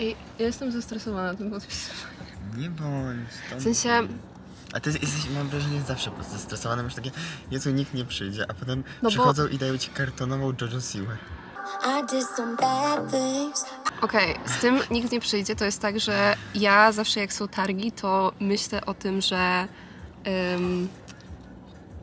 Ej, ja jestem zestresowana tym podpisem. Nie bądź. To... W sensie, A ty jesteś, mam wrażenie, zawsze zestresowana, masz takie, Jezu, nikt nie przyjdzie, a potem bo- przychodzą i dają ci kartonową Jojo siłę. I did some bad things. okej, z tym nikt nie przyjdzie. To jest tak, że ja zawsze jak są targi, to myślę o tym, że ym,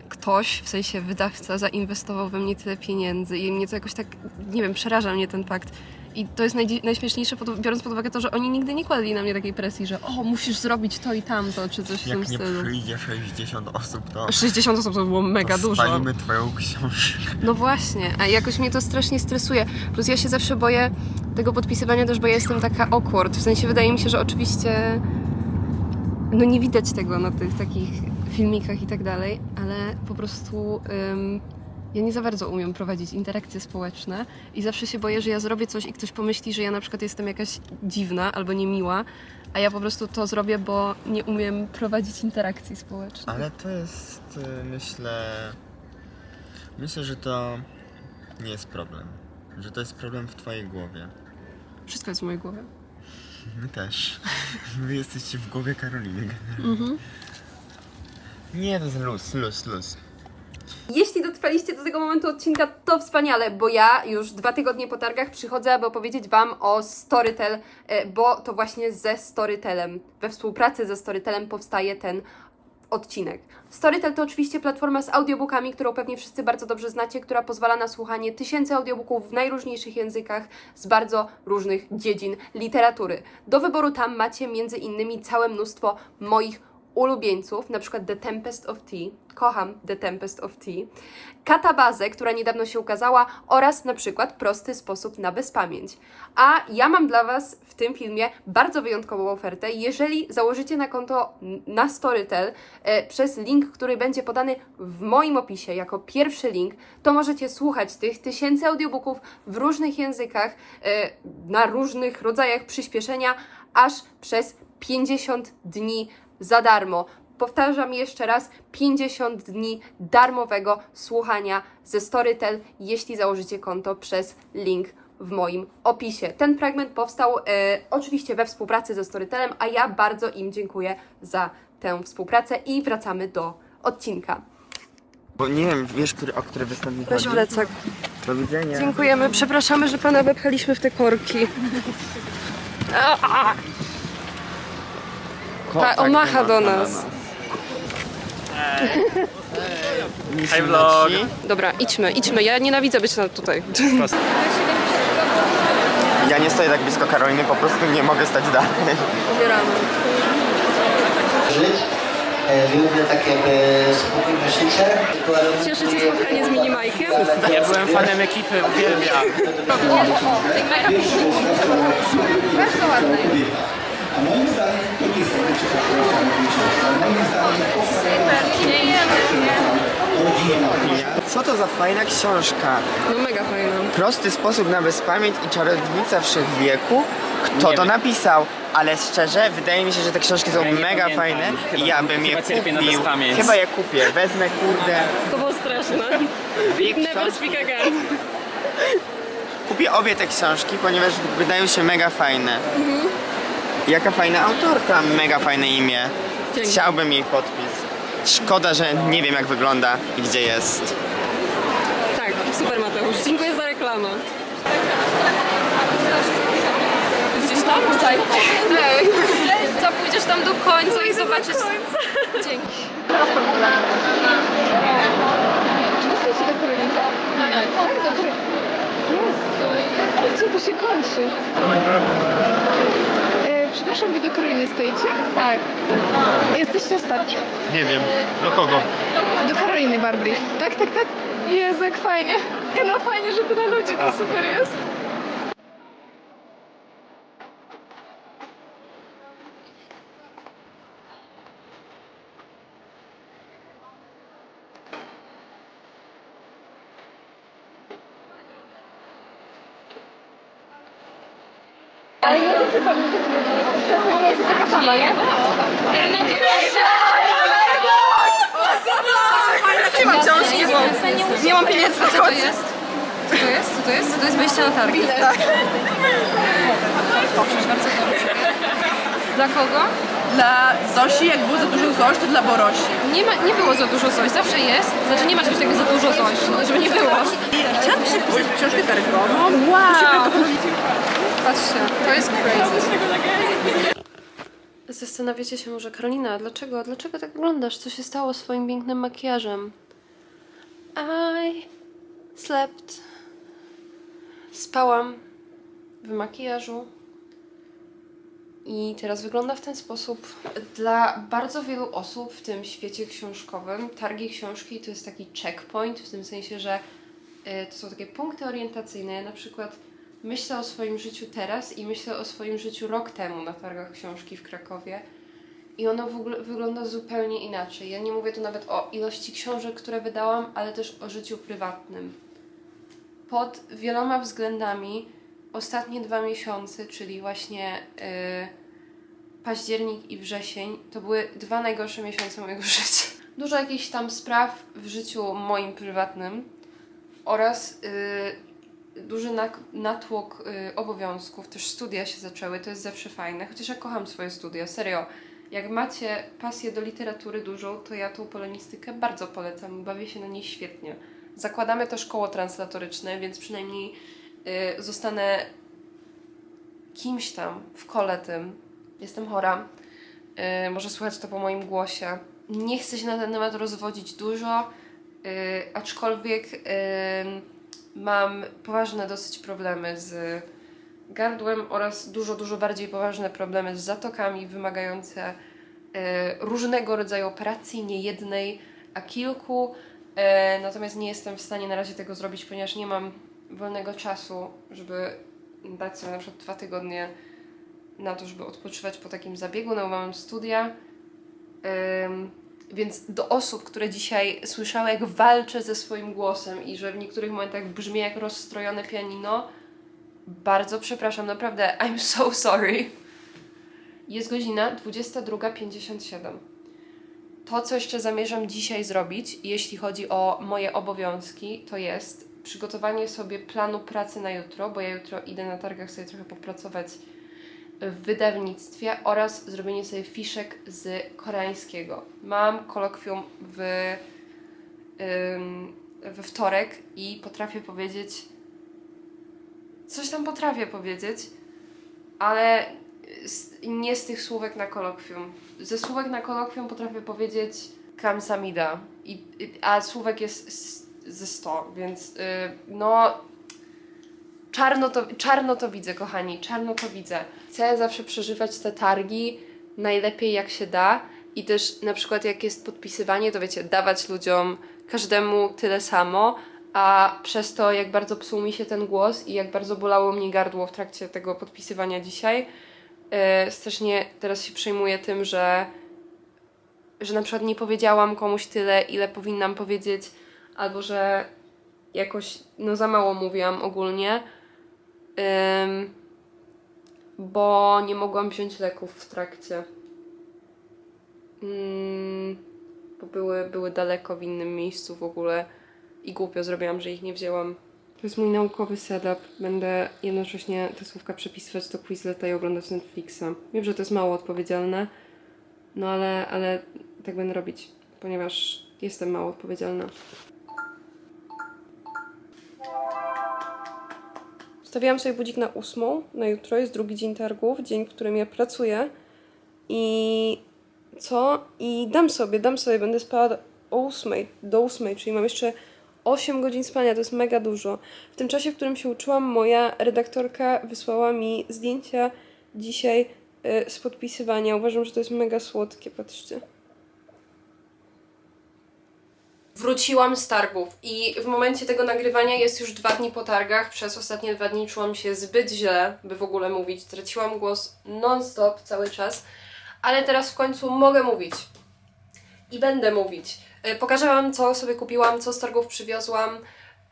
ktoś, w sensie wydawca, zainwestował we mnie tyle pieniędzy i mnie to jakoś tak, nie wiem, przeraża mnie ten fakt. I to jest najśmieszniejsze, pod, biorąc pod uwagę to, że oni nigdy nie kładli na mnie takiej presji, że o, musisz zrobić to i tamto, czy coś w tym Jak nie stylu. przyjdzie 60 osób, to, 60 osób to było mega to dużo. spalimy twoją książkę. No właśnie, a jakoś mnie to strasznie stresuje. Plus ja się zawsze boję tego podpisywania też, bo ja jestem taka awkward. W sensie wydaje mi się, że oczywiście no nie widać tego na tych takich filmikach i tak dalej, ale po prostu ym, ja nie za bardzo umiem prowadzić interakcje społeczne i zawsze się boję, że ja zrobię coś i ktoś pomyśli, że ja na przykład jestem jakaś dziwna albo niemiła, a ja po prostu to zrobię, bo nie umiem prowadzić interakcji społecznych. Ale to jest, y, myślę, myślę, że to nie jest problem. Że to jest problem w twojej głowie. Wszystko jest w mojej głowie. My też. Wy jesteście w głowie Karoliny. Mhm. Nie, to jest luz, luz, luz. Jeśli dotrwaliście do tego momentu odcinka, to wspaniale, bo ja już dwa tygodnie po targach przychodzę, aby opowiedzieć Wam o Storytel, e, bo to właśnie ze Storytelem, we współpracy ze Storytelem powstaje ten odcinek. Storytel to oczywiście platforma z audiobookami, którą pewnie wszyscy bardzo dobrze znacie, która pozwala na słuchanie tysięcy audiobooków w najróżniejszych językach z bardzo różnych dziedzin literatury. Do wyboru tam macie między innymi całe mnóstwo moich ulubieńców, na przykład The Tempest of Tea. Kocham The Tempest of Tea. Katabazę, która niedawno się ukazała oraz na przykład Prosty sposób na bezpamięć. A ja mam dla Was w tym filmie bardzo wyjątkową ofertę. Jeżeli założycie na konto na Storytel e, przez link, który będzie podany w moim opisie jako pierwszy link, to możecie słuchać tych tysięcy audiobooków w różnych językach, e, na różnych rodzajach przyspieszenia, aż przez 50 dni za darmo. Powtarzam jeszcze raz, 50 dni darmowego słuchania ze Storytel, jeśli założycie konto przez link w moim opisie. Ten fragment powstał e, oczywiście we współpracy ze Storytelem, a ja bardzo im dziękuję za tę współpracę i wracamy do odcinka. Bo nie wiem, wiesz, który, o który występ mi Weź chodzi? plecak. Do widzenia. Dziękujemy, przepraszamy, że pana wepchaliśmy w te korki. A, a. Kotak Ta Omaha do nas. Mieliśmy vlog. Dobra, idźmy, idźmy. Ja nienawidzę być na tutaj. Ja nie stoję tak blisko Karoliny, po prostu nie mogę stać dalej. Ubieramy. żyć. E, Lubię takie jakby spokojne życie. Cieszy się spotkanie z Minimajkiem? Ja byłem fanem ekipy, uwielbiam. Bardzo ładny. Co to za fajna książka? No mega fajna. Prosty sposób na bezpamięć i czarownica wszechwieku? Kto Nie to wiem. napisał? Ale szczerze, wydaje mi się, że te książki są Ja nie mega pamiętam. fajne Chyba- i ja bym je chyba cierpię na kupił. bezpamięć. Chyba je kupię. Wezmę, kurde. To było straszne. Dwie Never speak again. Kupię obie te książki, ponieważ wydają się mega fajne. Jaka fajna autorka, mega fajne imię. Dzięki. Chciałbym jej podpis. Szkoda, że nie wiem jak wygląda i gdzie jest. Tak, super Mateusz. Dziękuję za reklamę. Gdzieś tam? Tutaj. Co, pójdziesz tam do końca i zobaczysz... Dzięki. Co tu się kończy? Przepraszam, wy do Karoliny stoicie? Tak. Jesteście ostatni? Nie wiem, do kogo? Do Karoliny Barbry. Tak, tak, tak. Jezu, jak fajnie. No fajnie, że tyle ludzi, to super jest. Nie czy to nie jest taka sama, nie? Nie mam nie mam pieniędzy na to jest. Co to jest? Co to jest? To jest wejście na targi. Tak. Proszę bardzo dobrze. Dla kogo? Dla Zosi, jak było za dużo Zoś, to dla Borosi. Nie, ma, nie było za dużo coś, zawsze jest. Znaczy nie ma czegoś takiego za dużo coś, żeby nie było. Chciałam się wpisać w książkę targową. Wow! Patrzcie, to jest crazy. Zastanawiacie się może, Karolina, dlaczego, dlaczego tak wyglądasz? Co się stało z swoim pięknym makijażem? I slept. Spałam w makijażu. I teraz wygląda w ten sposób. Dla bardzo wielu osób w tym świecie książkowym targi książki to jest taki checkpoint, w tym sensie, że y, to są takie punkty orientacyjne. Ja na przykład myślę o swoim życiu teraz i myślę o swoim życiu rok temu na targach książki w Krakowie. I ono w ogóle wygląda zupełnie inaczej. Ja nie mówię tu nawet o ilości książek, które wydałam, ale też o życiu prywatnym. Pod wieloma względami ostatnie dwa miesiące, czyli właśnie yy, październik i wrzesień, to były dwa najgorsze miesiące mojego życia. Dużo jakichś tam spraw w życiu moim prywatnym oraz yy, duży natłok yy, obowiązków. Też studia się zaczęły, to jest zawsze fajne. Chociaż ja kocham swoje studia, serio. Jak macie pasję do literatury dużą, to ja tą polonistykę bardzo polecam. Bawię się na niej świetnie. Zakładamy też koło translatoryczne, więc przynajmniej y, zostanę kimś tam w kole tym. Jestem chora. Y, może słychać to po moim głosie. Nie chcę się na ten temat rozwodzić dużo, y, aczkolwiek y, mam poważne dosyć problemy z gardłem oraz dużo, dużo bardziej poważne problemy z zatokami wymagające y, różnego rodzaju operacji, nie jednej, a kilku. E, natomiast nie jestem w stanie na razie tego zrobić, ponieważ nie mam wolnego czasu, żeby dać sobie na przykład dwa tygodnie na to, żeby odpoczywać po takim zabiegu. No, mam studia. Więc do osób, które dzisiaj słyszały, jak walczę ze swoim głosem i że w niektórych momentach brzmi jak rozstrojone pianino, bardzo przepraszam, naprawdę, I'm so sorry. Jest godzina 22.57 to, co jeszcze zamierzam dzisiaj zrobić, jeśli chodzi o moje obowiązki, to jest przygotowanie sobie planu pracy na jutro, bo ja jutro idę na targach sobie trochę popracować w wydawnictwie oraz zrobienie sobie fiszek z koreańskiego. Mam kolokwium w, ym, we wtorek i potrafię powiedzieć. Coś tam potrafię powiedzieć, ale nie z tych słówek na kolokwium. Ze słówek na kolokwium potrafię powiedzieć kamsamida, I, a słówek jest ze 100, więc y, no czarno to, czarno to widzę, kochani, czarno to widzę. Chcę zawsze przeżywać te targi najlepiej jak się da i też na przykład jak jest podpisywanie, to wiecie, dawać ludziom każdemu tyle samo, a przez to jak bardzo psuł mi się ten głos i jak bardzo bolało mnie gardło w trakcie tego podpisywania dzisiaj, yy, strasznie teraz się przejmuję tym, że że na przykład nie powiedziałam komuś tyle, ile powinnam powiedzieć, albo że jakoś no za mało mówiłam ogólnie, bo nie mogłam wziąć leków w trakcie. Ym, bo były, były daleko w innym miejscu w ogóle i głupio zrobiłam, że ich nie wzięłam. To jest mój naukowy setup. Będę jednocześnie te słówka przepisywać do Quizleta i oglądać Netflixa. Wiem, że to jest mało odpowiedzialne, no ale, ale tak będę robić, ponieważ jestem mało odpowiedzialna. Stawiałam sobie budzik na ósmą na jutro, jest drugi dzień targów, dzień, w którym ja pracuję. I co? I dam sobie, dam sobie, będę spała do ósmej, do ósmej, czyli mam jeszcze 8 godzin spania, to jest mega dużo. W tym czasie, w którym się uczyłam, moja redaktorka wysłała mi zdjęcia dzisiaj y, z podpisywania. Uważam, że to jest mega słodkie, patrzcie. Wróciłam z targów i w momencie tego nagrywania jest już dwa dni po targach. Przez ostatnie dwa dni czułam się zbyt źle, by w ogóle mówić. Traciłam głos non-stop cały czas, ale teraz w końcu mogę mówić. I będę mówić. E, Pokażę Wam, co sobie kupiłam, co z targów przywiozłam.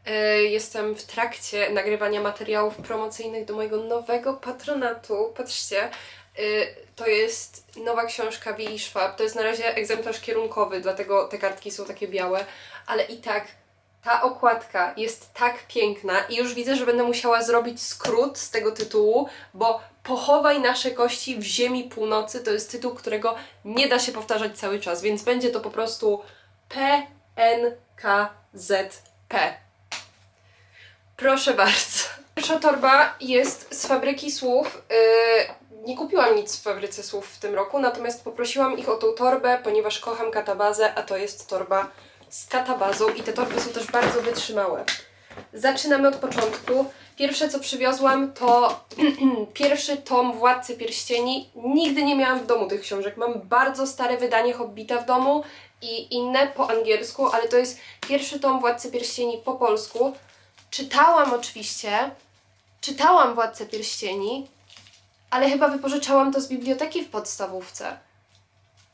E, Jestem w trakcie nagrywania materiałów promocyjnych do mojego nowego patronatu. Patrzcie, e, to jest nowa książka Willi Schwab. To jest na razie egzemplarz kierunkowy, dlatego te kartki są takie białe, ale i tak Ta okładka jest tak piękna i już widzę, że będę musiała zrobić skrót z tego tytułu, bo Pochowaj nasze kości w ziemi północy to jest tytuł, którego nie da się powtarzać cały czas, więc będzie to po prostu PNKZP. Proszę bardzo. Pierwsza torba jest z fabryki słów. Yy, nie kupiłam nic w fabryce słów w tym roku, natomiast poprosiłam ich o tą torbę, ponieważ kocham katabazę, a to jest torba z katabazą i te torby są też bardzo wytrzymałe. Zaczynamy od początku. Pierwsze co przywiozłam to pierwszy tom Władcy Pierścieni. Nigdy nie miałam w domu tych książek. Mam bardzo stare wydanie Hobbita w domu i inne po angielsku, ale to jest pierwszy tom Władcy Pierścieni po polsku. Czytałam oczywiście, czytałam Władcę Pierścieni, ale chyba wypożyczałam to z biblioteki w podstawówce.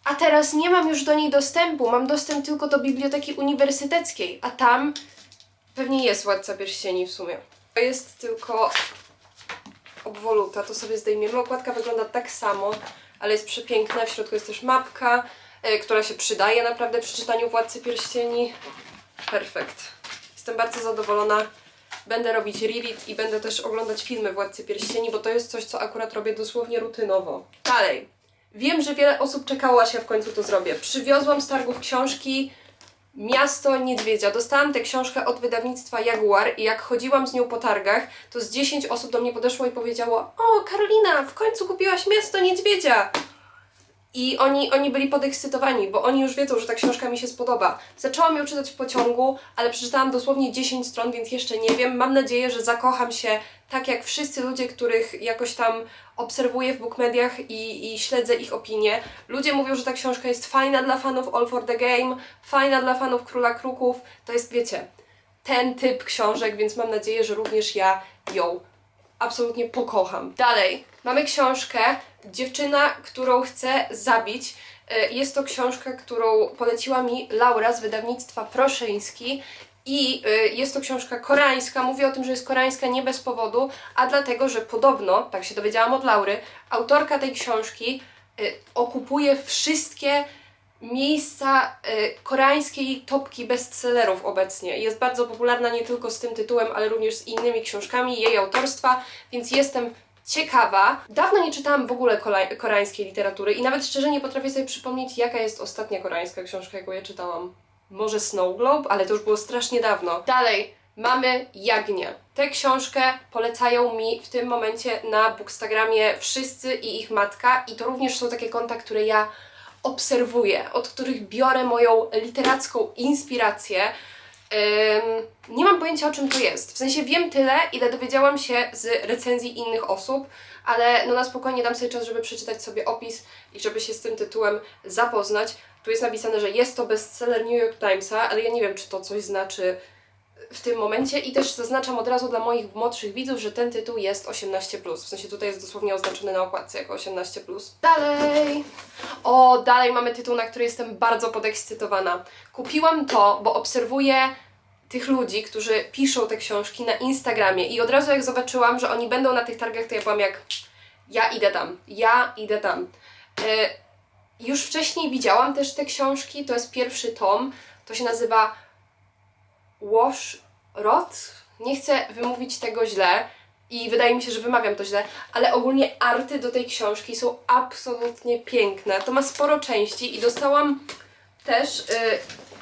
A teraz nie mam już do niej dostępu, mam dostęp tylko do biblioteki uniwersyteckiej, a tam pewnie jest Władca Pierścieni w sumie. To jest tylko obwoluta, to sobie zdejmiemy. Okładka wygląda tak samo, ale jest przepiękna. W środku jest też mapka, e, która się przydaje naprawdę przy czytaniu Władcy Pierścieni. Perfekt. Jestem bardzo zadowolona. Będę robić reread i będę też oglądać filmy Władcy Pierścieni, bo to jest coś, co akurat robię dosłownie rutynowo. Dalej. Wiem, że wiele osób czekało, aż ja w końcu to zrobię. Przywiozłam z targów książki Miasto Niedźwiedzia. Dostałam tę książkę od wydawnictwa Jaguar i jak chodziłam z nią po targach, to z 10 osób do mnie podeszło i powiedziało O, Karolina, w końcu kupiłaś Miasto Niedźwiedzia! I oni, oni byli podekscytowani, bo oni już wiedzą, że ta książka mi się spodoba. Zaczęłam ją czytać w pociągu, ale przeczytałam dosłownie 10 stron, więc jeszcze nie wiem. Mam nadzieję, że zakocham się tak jak wszyscy ludzie, których jakoś tam obserwuję w bookmediach i, i śledzę ich opinie. Ludzie mówią, że ta książka jest fajna dla fanów All for the Game, fajna dla fanów Króla Kruków. To jest, wiecie, ten typ książek, więc mam nadzieję, że również ja ją absolutnie pokocham. Dalej, mamy książkę Dziewczyna, którą chcę zabić. E, Jest to książka, którą poleciła mi Laura z wydawnictwa Proszyński. I y, jest to książka koreańska. Mówię o tym, że jest koreańska nie bez powodu, a dlatego, że podobno, tak się dowiedziałam od Laury, autorka tej książki y, okupuje wszystkie miejsca y, koreańskiej topki bestsellerów obecnie. Jest bardzo popularna nie tylko z tym tytułem, ale również z innymi książkami jej autorstwa, więc jestem ciekawa. Dawno nie czytałam w ogóle koreańskiej literatury i nawet szczerze nie potrafię sobie przypomnieć, jaka jest ostatnia koreańska książka, jaką ja czytałam. Może Snow Globe, ale to już było strasznie dawno. Dalej, mamy Jagnię. Tę książkę polecają mi w tym momencie na Bookstagramie wszyscy i ich matka i to również są takie konta, które ja obserwuję, od których biorę moją literacką inspirację. Nie mam pojęcia o czym to jest. W sensie wiem tyle, ile dowiedziałam się z recenzji innych osób, ale no na spokojnie dam sobie czas, żeby przeczytać sobie opis i żeby się z tym tytułem zapoznać. Tu jest napisane, że jest to bestseller New York Timesa, ale ja nie wiem, czy to coś znaczy w tym momencie i też zaznaczam od razu dla moich młodszych widzów, że ten tytuł jest 18+. W sensie tutaj jest dosłownie oznaczony na okładce jako 18+. Dalej! O, dalej mamy tytuł, na który jestem bardzo podekscytowana. Kupiłam to, bo obserwuję tych ludzi, którzy piszą te książki na Instagramie i od razu jak zobaczyłam, że oni będą na tych targach, to ja byłam jak ja idę tam, ja idę tam. E, już wcześniej widziałam też te książki, to jest pierwszy tom, to się nazywa Wash Rot. Nie chcę wymówić tego źle i wydaje mi się, że wymawiam to źle, ale ogólnie arty do tej książki są absolutnie piękne. To ma sporo części i dostałam też y,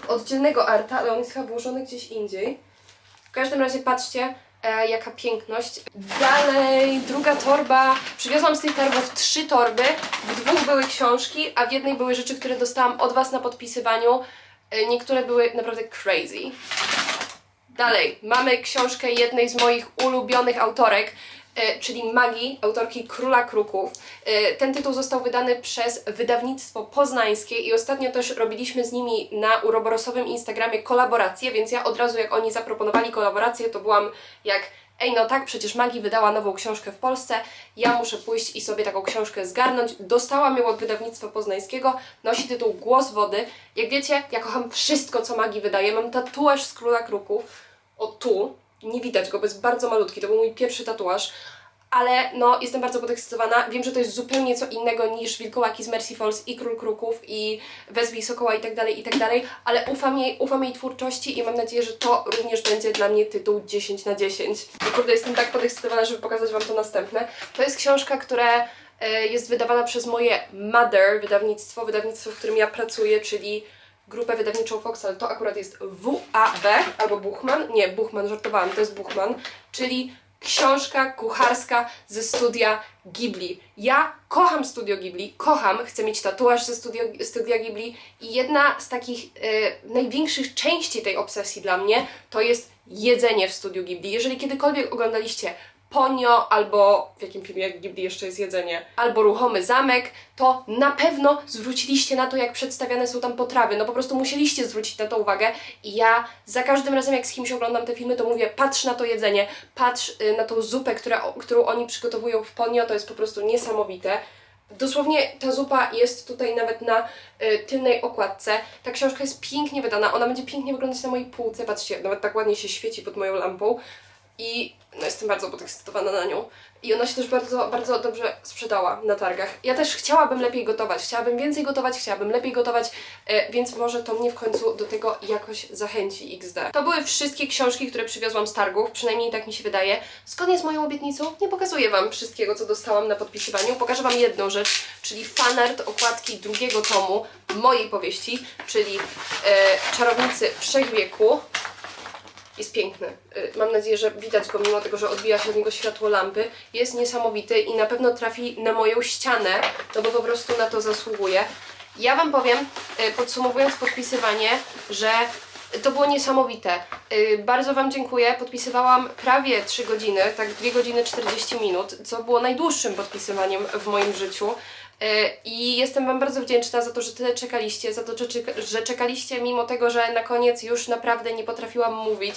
oddzielnego arta, ale on jest chyba włożony gdzieś indziej. W każdym razie patrzcie, e, jaka piękność. Dalej, druga torba. Przywiozłam z tych torbów trzy torby. W dwóch były książki, a w jednej były rzeczy, które dostałam od Was na podpisywaniu. E, niektóre były naprawdę crazy. Dalej, mamy książkę jednej z moich ulubionych autorek, e, czyli Magii, autorki Króla Kruków. E, Ten tytuł został wydany przez wydawnictwo poznańskie i ostatnio też robiliśmy z nimi na uroborosowym Instagramie kolaborację, więc ja od razu jak oni zaproponowali kolaborację, to byłam jak Ej, no tak, przecież Magii wydała nową książkę w Polsce, ja muszę pójść i sobie taką książkę zgarnąć. Dostałam ją od wydawnictwa poznańskiego, nosi tytuł Głos Wody. Jak wiecie, ja kocham wszystko, co Magii wydaje. Mam tatuaż z Króla Kruków, o tu, nie widać go, bo jest bardzo malutki, to był mój pierwszy tatuaż, ale no jestem bardzo podekscytowana. Wiem, że to jest zupełnie co innego niż Wilkołaki z Mercy Falls i Król Kruków i Wezwij Sokoła i tak dalej, i tak dalej, ale ufam jej, ufam jej twórczości i mam nadzieję, że to również będzie dla mnie tytuł 10 na 10. I kurde, jestem tak podekscytowana, żeby pokazać Wam to następne. To jest książka, która e, jest wydawana przez moje Mother wydawnictwo, wydawnictwo, w którym ja pracuję, czyli grupę wydawniczą Fox, ale to akurat jest WAB albo Buchman. Nie, Buchman, żartowałam, to jest Buchman, czyli książka kucharska ze studia Ghibli. Ja kocham studio Ghibli, kocham, chcę mieć tatuaż ze studio, studia Ghibli i jedna z takich e, największych części tej obsesji dla mnie to jest jedzenie w studiu Ghibli. Jeżeli kiedykolwiek oglądaliście Ponio, albo w jakim filmie Ghibli jeszcze jest jedzenie, albo Ruchomy Zamek, to na pewno zwróciliście na to, jak przedstawiane są tam potrawy. No po prostu musieliście zwrócić na to uwagę i ja za każdym razem, jak z kimś oglądam te filmy, to mówię, patrz na to jedzenie, patrz y, na tą zupę, która, którą oni przygotowują w Ponio, to jest po prostu niesamowite. Dosłownie ta zupa jest tutaj nawet na y, tylnej okładce. Ta książka jest pięknie wydana, ona będzie pięknie wyglądać na mojej półce. Patrzcie, nawet tak ładnie się świeci pod moją lampą. I no, jestem bardzo podekscytowana na nią. I ona się też bardzo, bardzo dobrze sprzedała na targach. Ja też chciałabym lepiej gotować, chciałabym więcej gotować, chciałabym lepiej gotować, e, więc może to mnie w końcu do tego jakoś zachęci XD. To były wszystkie książki, które przywiozłam z targów, przynajmniej tak mi się wydaje. Zgodnie z moją obietnicą nie pokazuję Wam wszystkiego, co dostałam na podpisywaniu. Pokażę Wam jedną rzecz, czyli fanart okładki drugiego tomu mojej powieści, czyli e, Czarownicy Wszechwieku jest piękny. Y, Mam nadzieję, że widać go, mimo tego, że odbija się od niego światło lampy. Jest niesamowity i na pewno trafi na moją ścianę, no bo po prostu na to zasługuje. Ja Wam powiem, y, podsumowując podpisywanie, że to było niesamowite. Y, Bardzo Wam dziękuję. Podpisywałam prawie 3 godziny, tak 2 godziny 40 minut, co było najdłuższym podpisywaniem w moim życiu. Y, I jestem Wam bardzo wdzięczna za to, że tyle czekaliście, za to, że, czeka- że czekaliście mimo tego, że na koniec już naprawdę nie potrafiłam mówić.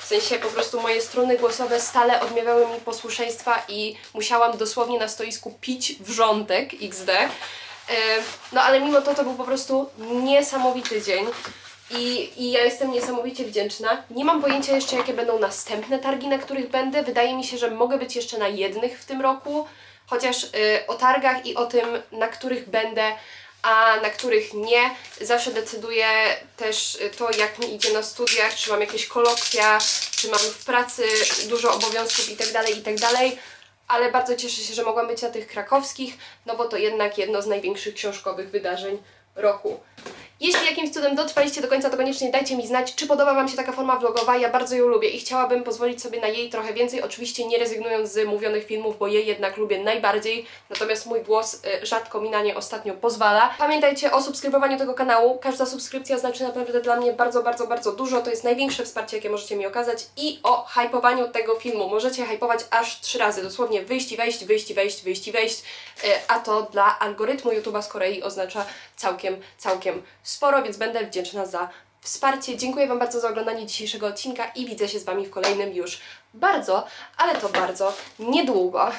W sensie po prostu moje struny głosowe stale odmawiały mi posłuszeństwa i musiałam dosłownie na stoisku pić wrzątek XD. Y, No ale mimo to to był po prostu niesamowity dzień. I, I ja jestem niesamowicie wdzięczna. Nie mam pojęcia jeszcze, jakie będą następne targi, na których będę. Wydaje mi się, że mogę być jeszcze na jednych w tym roku, chociaż y, o targach i o tym, na których będę, a na których nie, zawsze decyduję też y, to, jak mi idzie na studiach, czy mam jakieś kolokwia, czy mam w pracy dużo obowiązków itd., itd. Ale bardzo cieszę się, że mogłam być na tych krakowskich, no bo to jednak jedno z największych książkowych wydarzeń roku. Jeśli jakimś cudem dotrwaliście do końca, to koniecznie dajcie mi znać, czy podoba Wam się taka forma vlogowa. Ja bardzo ją lubię i chciałabym pozwolić sobie na jej trochę więcej, oczywiście nie rezygnując z mówionych filmów, bo je jednak lubię najbardziej, natomiast mój głos y, rzadko mi na nie ostatnio pozwala. Pamiętajcie o subskrybowaniu tego kanału. Każda subskrypcja znaczy naprawdę dla mnie bardzo, bardzo, bardzo dużo. To jest największe wsparcie, jakie możecie mi okazać i o hypowaniu tego filmu. Możecie hypować aż trzy razy, dosłownie wyjść i wejść, wyjść i wejść, wyjść i wejść, y, a to dla algorytmu YouTube'a z Korei oznacza całkiem, całkiem sporo, więc będę wdzięczna za wsparcie. Dziękuję Wam bardzo za oglądanie dzisiejszego odcinka i widzę się z Wami w kolejnym już bardzo, ale to bardzo niedługo.